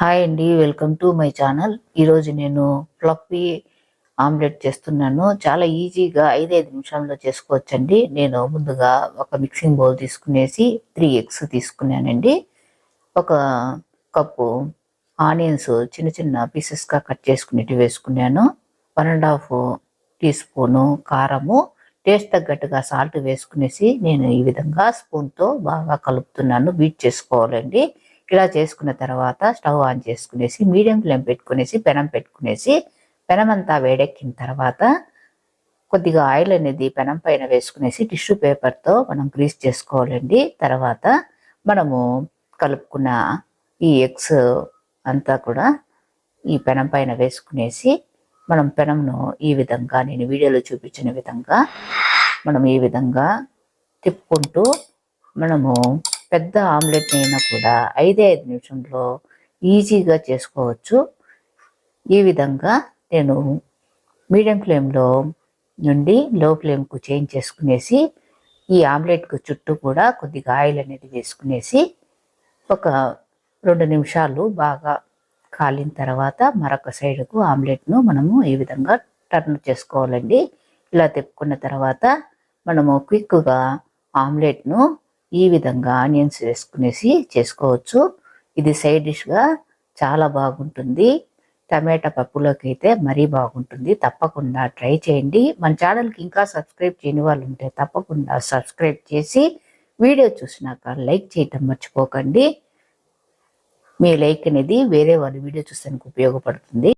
Hi అండి welcome to my channel. ఈరోజు నేను ఫ్లఫీ ఆమ్లెట్ చేస్తున్నాను. చాలా ఈజీగా ఐదైదు నిమిషాల్లో చేసుకోవచ్చండి. నేను ముందుగా ఒక మిక్సింగ్ బౌల్ తీసుకునేసి త్రీ ఎగ్స్ తీసుకున్నానండి. ఒక కప్పు ఆనియన్స్ చిన్న చిన్న పీసెస్గా కట్ చేసుకునేవి వేసుకున్నాను. One and half teaspoon కారము టేస్ట్ తగ్గట్టుగా సాల్ట్ వేసుకునేసి నేను ఈ విధంగా స్పూన్తో బాగా కలుపుతున్నాను. బీట్ చేసుకోవాలండి. ఇలా చేసుకున్న తర్వాత స్టవ్ ఆన్ చేసుకునేసి మీడియం ఫ్లేమ్ పెట్టుకునేసి పెనం పెట్టుకునేసి పెనం అంతా వేడెక్కిన తర్వాత కొద్దిగా ఆయిల్ అనేది పెనం పైన వేసుకునేసి టిష్యూ పేపర్తో మనం గ్రీస్ చేసుకోవాలండి. తర్వాత మనము కలుపుకున్న ఈ ఎగ్స్ అంతా కూడా ఈ పెనం పైన వేసుకునేసి మనం పెనంను ఈ విధంగా నేను వీడియోలో చూపించిన విధంగా మనం ఈ విధంగా తిప్పుకుంటూ మనము పెద్ద ఆమ్లెట్ అయినా కూడా ఐదే ఐదు నిమిషంలో ఈజీగా చేసుకోవచ్చు. ఈ విధంగా నేను మీడియం ఫ్లేమ్లో నుండి లో ఫ్లేమ్కు చేంజ్ చేసుకునేసి ఈ ఆమ్లెట్కు చుట్టూ కూడా కొద్దిగా ఆయిల్ అనేది వేసుకునేసి ఒక రెండు నిమిషాలు బాగా కాలిన తర్వాత మరొక సైడ్కు ఆమ్లెట్ను మనము ఈ విధంగా టర్న్ చేసుకోవాలండి. ఇలా తిప్పుకున్న తర్వాత మనము క్విక్గా ఆమ్లెట్ను ఈ విధంగా ఆనియన్స్ వేసుకునేసి చేసుకోవచ్చు. ఇది సైడ్ డిష్గా చాలా బాగుంటుంది. టమాటా పప్పులోకి అయితే మరీ బాగుంటుంది. తప్పకుండా ట్రై చేయండి. మన ఛానల్కి ఇంకా సబ్స్క్రైబ్ చేయని వాళ్ళు ఉంటే తప్పకుండా సబ్స్క్రైబ్ చేసి వీడియో చూసినాక లైక్ చేయటం మర్చిపోకండి. మీ లైక్ అనేది వేరే వాళ్ళ వీడియో చూసానికి ఉపయోగపడుతుంది.